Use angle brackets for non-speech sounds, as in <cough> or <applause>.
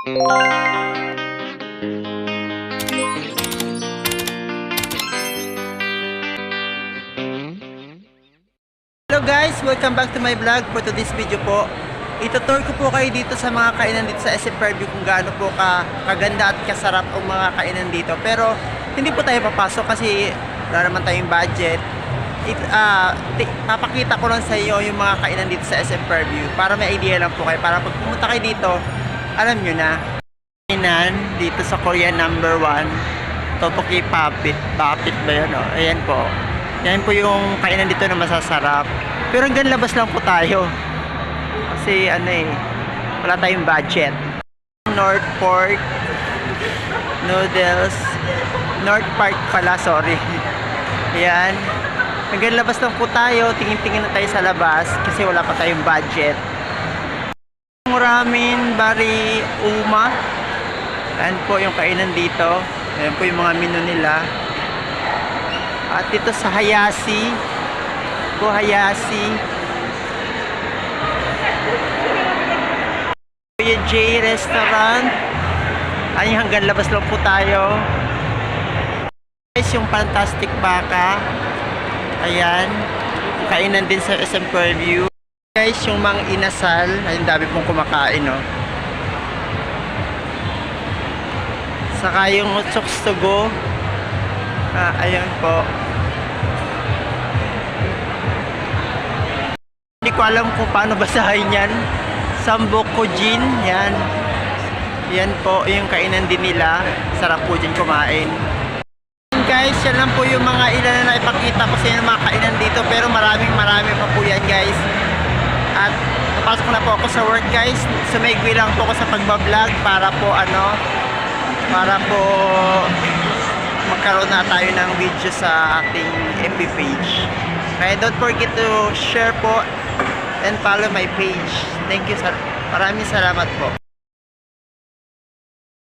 Hello guys! Welcome back to my vlog. For today's video po, itutur ko po kayo dito sa mga kainan dito sa SM Fairview kung gaano po ka, kaganda at kasarap ang mga kainan dito. Pero hindi po tayo papasok kasi wala naman tayong budget. It, ti- papakita ko lang sa iyo yung mga kainan dito sa SM Fairview para may idea lang po kayo. Para pag pumunta kayo dito, alam nyo na. Kainan dito sa Korea number 1, Totoki Papit. Papit ba yun? Oh? Ayan po. Yan po yung kainan dito na masasarap. Pero hanggang labas lang po tayo. Kasi ano eh, wala tayong budget. North Fork noodles. North Park pala, sorry. <laughs> Yan. Hanggang labas lang po tayo. Tingin-tingin na tayo sa labas kasi wala pa tayong budget. Ramen, bari, uma. Yan po yung kainan dito. Yan po yung mga menu nila. At dito sa Hayasi, po Hayasi. Kuya J Restaurant. Ay, hanggang labas lang po tayo. Guys, yung Fantastic Baka. Ayan. Kainan din sa SM Fairview. Guys, yung mga inasal. Ay, ang dami pong kumakain, no. Saka yung Utsoks to go. Ah, ayan po. Hindi ko alam kung paano basahin yan. Sambok Kojin, yan. Yan po, yung kainan din nila. Sarap po dyan kumain. Guys, yan lang po yung mga ilan na naipakita ko sa inyo mga kainan dito. Pero maraming marami pa po yan guys. At napasok na po ako sa work guys. Sumigwi lang po ako sa pagbablog para po ano, para po magkaroon na tayo ng video sa ating FB page. Kaya don't forget to share po and follow my page. Thank you. Sir. Maraming salamat po.